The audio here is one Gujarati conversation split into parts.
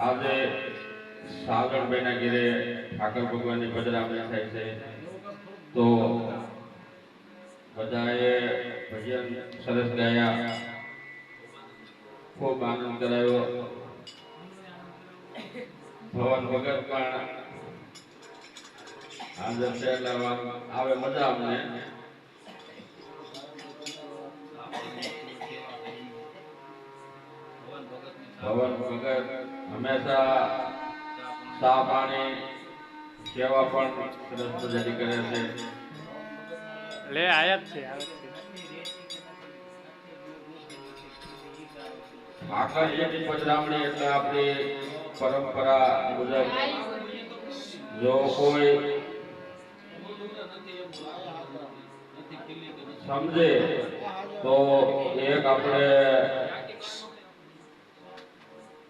આજે સાગરભાઈના ઘેરે ઠાકર ભગવાનની પધરામણી થાય છે. તો બધાએ ભજન સરસ ગાયા. ખૂબ આનંદ કરાયો. ભવન વગર પણ આજે એટલે આવે મજા અમને. ભવન વગર હંમેશા ચા પાણી સેવા પણ સરસ મજાની કરે છે. લે આયા જ છે છે. પધરામણી એટલે આપણી પરંપરા મુજબ જો કોઈ સમજે તો એક આપણે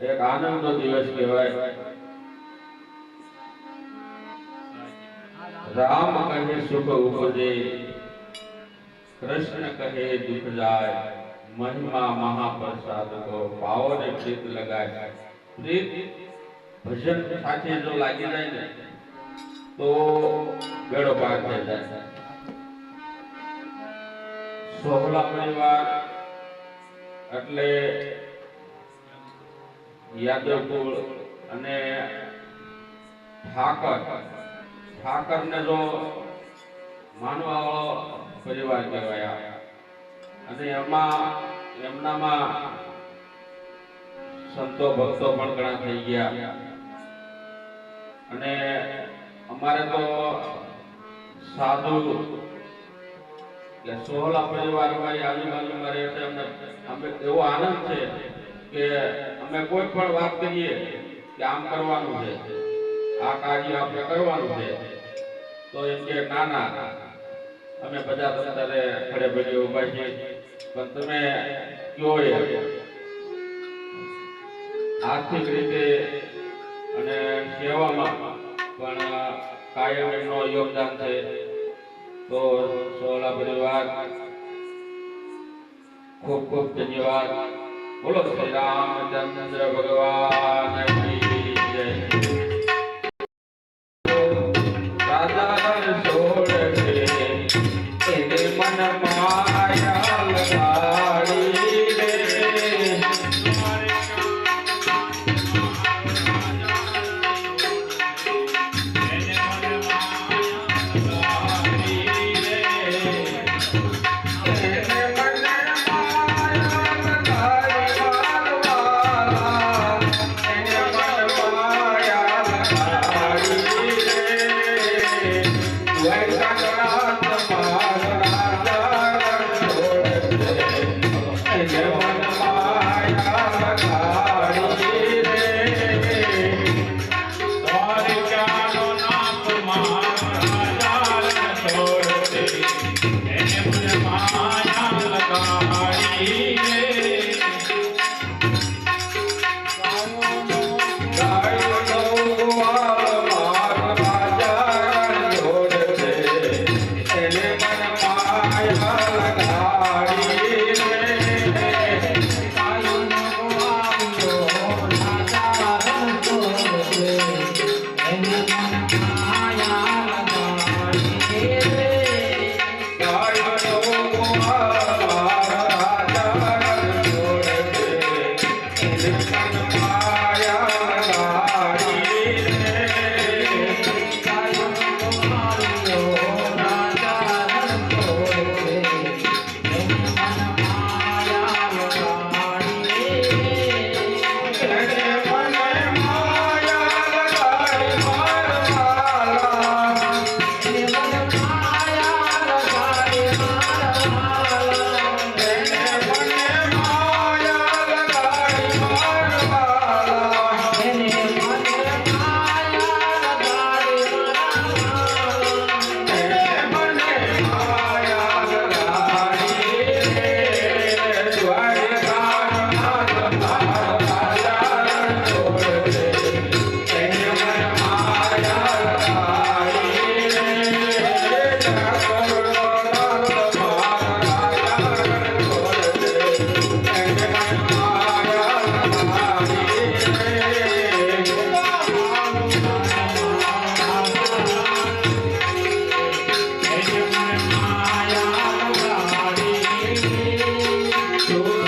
એક આનંદનો દિવસ કહેવાય રામ કહે સુખ ઉપજે કૃષ્ણ કહે દુઃખ જાય મહિમા મહાપ્રસાદ કો પાવો ને પ્રીત લગાય પ્રીત ભજન સાથે જો લાગી જાય ને તો બેડો પાર થઈ જાય સોહલા પરિવાર એટલે યાદવ અને ઠાકર. ઠાકર ને જો માનવા વાળો પરિવાર કહેવાય. અને એમાં, એમનામાં સંતો ભક્તો પણ ઘણા થઈ ગયા. અને અમારે તો સાધુ એટલે સોહલા પરિવાર મારી આજુબાજુ મારી એટલે અમને અમે એવો આનંદ છે કે અમે કોઈ પણ વાત કરીએ કે આમ કરવાનું છે, આ કાર્ય આપણે કરવાનું છે, તો એમ કે ના ના અમે બધા અત્યારે ખડે ભેગે ઊભા છીએ. પણ તમે કયો એ? આર્થિક રીતે અને સેવામાં પણ કાયમ એમનો યોગદાન છે. તો સોલા પરિવાર ખૂબ ખૂબ ધન્યવાદ. બોલો શ્રી રામચંદ્ર ભગવાન કી જય. So